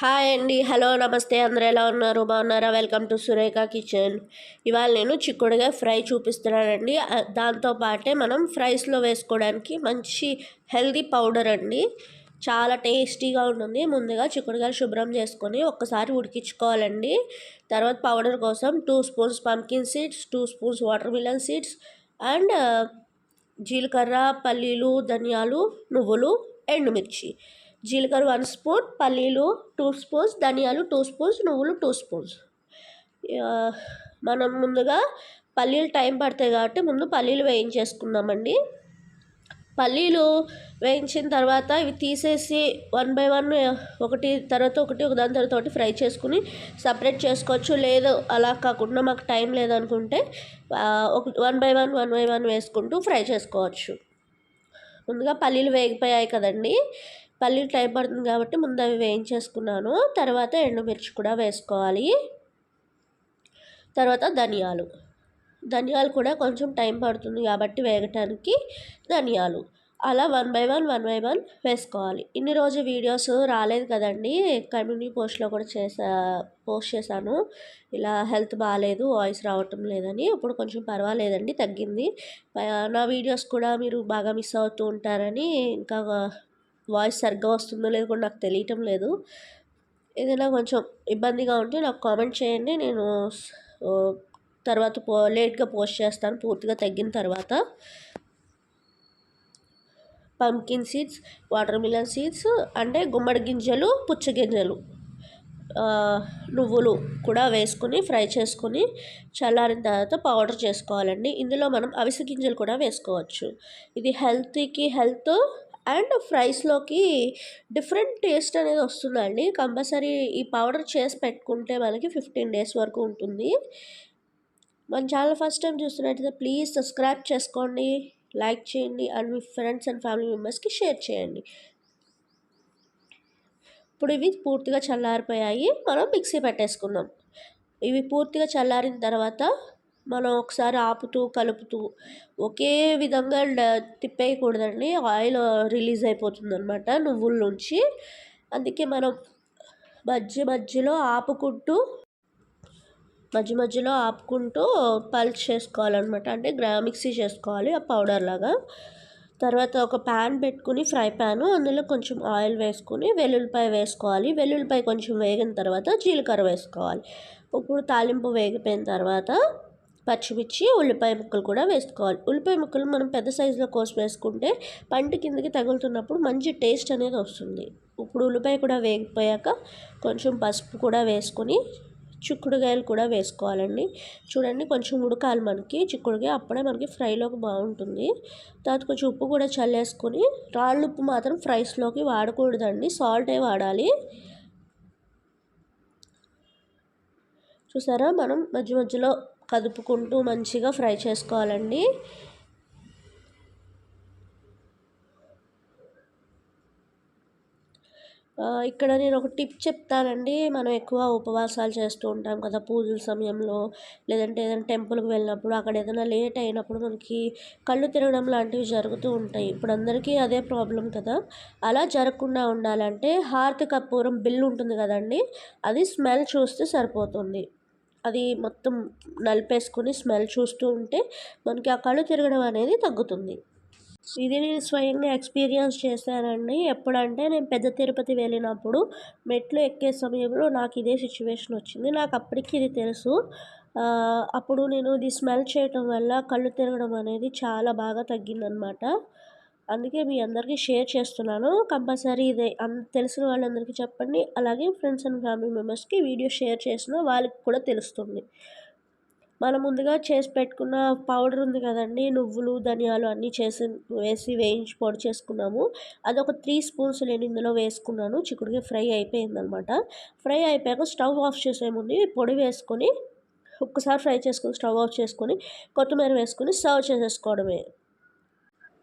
Hi అండి. Hello నమస్తే. అందరూ ఎలా ఉన్నారు? బాగున్నారా? Welcome to Surekha kitchen. ఇవాళ నేను చిక్కుడుగా ఫ్రై చూపిస్తున్నానండి. దాంతో పాటే మనం ఫ్రైస్లో వేసుకోవడానికి మంచి హెల్దీ పౌడర్ అండి. చాలా టేస్టీగా ఉంటుంది. ముందుగా చిక్కుడుగాయలు శుభ్రం చేసుకొని ఒక్కసారి ఉడికించుకోవాలండి. తర్వాత పౌడర్ కోసం two spoons pumpkin seeds two spoons watermelon seeds and జీలకర్ర పల్లీలు ధనియాలు నువ్వులు ఎండుమిర్చి. జీలకర్ర వన్ స్పూన్ పల్లీలు టూ స్పూన్స్ ధనియాలు టూ స్పూన్స్ నువ్వులు టూ స్పూన్స్. మనం ముందుగా పల్లీలు టైం పడతాయి కాబట్టి ముందు పల్లీలు వేయించేసుకుందామండి. పల్లీలు వేయించిన తర్వాత ఇవి తీసేసి వన్ బై వన్ ఒకటి తర్వాత ఒకటి ఒక దాని తర్వాత ఒకటి ఫ్రై చేసుకుని సపరేట్ చేసుకోవచ్చు. లేదు అలా కాకుండా మాకు టైం లేదనుకుంటే ఒక one by one one by one వేసుకుంటూ ఫ్రై చేసుకోవచ్చు. ముందుగా పల్లీలు వేగిపోయాయి కదండి. పల్లీలు టైం పడుతుంది కాబట్టి ముందు అవి వేయించేసుకున్నాను. తర్వాత ఎండుమిర్చి కూడా వేసుకోవాలి. తర్వాత ధనియాలు. ధనియాలు కూడా కొంచెం టైం పడుతుంది కాబట్టి వేగటానికి ధనియాలు. అలా one by one one by one వేసుకోవాలి. ఇన్ని రోజు వీడియోస్ రాలేదు కదండి. కమ్యూనిటీ పోస్ట్లో కూడా చేసా పోస్ట్ చేశాను. ఇలా హెల్త్ బాగాలేదు వాయిస్ రావటం లేదని. ఇప్పుడు కొంచెం పర్వాలేదండి తగ్గింది. నా వీడియోస్ కూడా మీరు బాగా మిస్ అవుతూ ఉంటారని ఇంకా వాయిస్ సరిగ్గా వస్తుందో లేదో కూడా నాకు తెలియటం లేదు. ఏదైనా కొంచెం ఇబ్బందిగా ఉంటే నాకు కామెంట్ చేయండి. నేను తర్వాత పో లేట్గా పోస్ట్ చేస్తాను. పూర్తిగా తగ్గిన తర్వాత. Pumpkin seeds watermelon seeds అంటే గుమ్మడి గింజలు పుచ్చగింజలు నువ్వులు కూడా వేసుకుని ఫ్రై చేసుకుని చల్లారిన తర్వాత పౌడర్ చేసుకోవాలండి. ఇందులో మనం అవిసె గింజలు కూడా వేసుకోవచ్చు. ఇది హెల్త్కి హెల్త్ అండ్ ఫ్రైస్లోకి డిఫరెంట్ టేస్ట్ అనేది వస్తుందండి. కంపల్సరీ ఈ పౌడర్ చేసి పెట్టుకుంటే మనకి ఫిఫ్టీన్ డేస్ వరకు ఉంటుంది. మన ఛానల్ ఫస్ట్ టైం చూస్తున్నట్టయితే ప్లీజ్ సబ్స్క్రైబ్ చేసుకోండి లైక్ చేయండి అండ్ మీ ఫ్రెండ్స్ అండ్ ఫ్యామిలీ మెంబర్స్కి షేర్ చేయండి. ఇప్పుడు ఇవి పూర్తిగా చల్లారిపోయాయి. మనం మిక్సీ పెట్టేసుకుందాం. ఇవి పూర్తిగా చల్లారిన తర్వాత మనం ఒకసారి ఆపుతూ కలుపుతూ ఒకే విధంగా తిప్పేయకూడదండి. ఆయిల్ రిలీజ్ అయిపోతుంది అనమాట నువ్వుల నుంచి. అందుకే మనం మధ్య మధ్యలో ఆపుకుంటూ మధ్య మధ్యలో ఆపుకుంటూ పల్చ్ చేసుకోవాలన్నమాట. అంటే గ్రా మిక్సీ చేసుకోవాలి ఆ పౌడర్ లాగా. తర్వాత ఒక ప్యాన్ పెట్టుకుని ఫ్రై ప్యాన్ అందులో కొంచెం ఆయిల్ వేసుకుని వెల్లుల్లిపాయ వేసుకోవాలి. వెల్లుల్లిపాయ కొంచెం వేగిన తర్వాత జీలకర్ర వేసుకోవాలి. ఇప్పుడు తాలింపు వేగిపోయిన తర్వాత పచ్చిమిర్చి ఉల్లిపాయ ముక్కలు కూడా వేసుకోవాలి. ఉల్లిపాయ ముక్కలు మనం పెద్ద సైజులో కోసి వేసుకుంటే పంట కిందకి తగులుతున్నప్పుడు మంచి టేస్ట్ అనేది వస్తుంది. ఇప్పుడు ఉల్లిపాయ కూడా వేగిపోయాక కొంచెం పసుపు కూడా వేసుకొని చిక్కుడుకాయలు కూడా వేసుకోవాలండి. చూడండి కొంచెం ఉడకాలి మనకి. చిక్కుడుకాయ అప్పుడే మనకి ఫ్రైలోకి బాగుంటుంది. తర్వాత కొంచెం ఉప్పు కూడా చల్లేసుకొని రాళ్ళు ఉప్పు మాత్రం ఫ్రైస్లోకి వాడకూడదండి. సాల్టే వాడాలి. చూసారా? మనం మధ్య మధ్యలో కదుపుకుంటూ మంచిగా ఫ్రై చేసుకోవాలండి. ఇక్కడ నేను ఒక టిప్ చెప్తానండి. మనం ఎక్కువ ఉపవాసాలు చేస్తూ ఉంటాం కదా పూజల సమయంలో లేదంటే ఏదైనా టెంపుల్కి వెళ్ళినప్పుడు అక్కడ ఏదైనా లేట్ అయినప్పుడు మనకి కళ్ళు తిరగడం లాంటివి జరుగుతూ ఉంటాయి. ఇప్పుడు అందరికీ అదే ప్రాబ్లం కదా. అలా జరగకుండా ఉండాలంటే హారతి కర్పూరం బిల్ ఉంటుంది కదండి అది స్మెల్ చూస్తే సరిపోతుంది. అది మొత్తం నలిపేసుకుని స్మెల్ చూస్తూ ఉంటే మనకి ఆ కళ్ళు తిరగడం అనేది తగ్గుతుంది. ఇది నేను స్వయంగా ఎక్స్పీరియన్స్ చేశానండి. ఎప్పుడంటే నేను పెద్ద తిరుపతి వెళ్ళినప్పుడు మెట్లు ఎక్కే సమయంలో నాకు ఇదే సిచ్యువేషన్ వచ్చింది. నాకు అప్పటికి ఇది తెలుసు. అప్పుడు నేను ఇది స్మెల్ చేయటం వల్ల కళ్ళు తిరగడం అనేది చాలా బాగా తగ్గిందనమాట. అందుకే మీ అందరికీ షేర్ చేస్తున్నాను. కంపల్సరీ ఇదే తెలిసిన వాళ్ళందరికీ చెప్పండి. అలాగే ఫ్రెండ్స్ అండ్ ఫ్యామిలీ మెంబర్స్కి వీడియో షేర్ చేసిన వాళ్ళకి కూడా తెలుస్తుంది. మనం ముందుగా చేసి పెట్టుకున్న పౌడర్ ఉంది కదండి నువ్వులు ధనియాలు అన్నీ చేసి వేసి వేయించి పొడి చేసుకున్నాము. అది ఒక త్రీ స్పూన్స్ నేను ఇందులో వేసుకున్నాను. చిక్కుడుగా ఫ్రై అయిపోయిందనమాట. ఫ్రై అయిపోయాక స్టవ్ ఆఫ్ చేసేముంది పొడి వేసుకొని ఒక్కసారి ఫ్రై చేసుకొని స్టవ్ ఆఫ్ చేసుకొని కొత్తిమీర వేసుకొని సర్వ్ చేసేసుకోవడమే.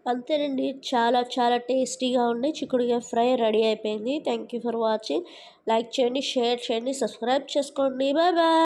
అంతేనండి. చాలా చాలా టేస్టీగా ఉండే చిక్కుడుగా ఫ్రై రెడీ అయిపోయింది. Thank you for watching like చేయండి షేర్ చేయండి సబ్స్క్రైబ్ చేసుకోండి. Bye bye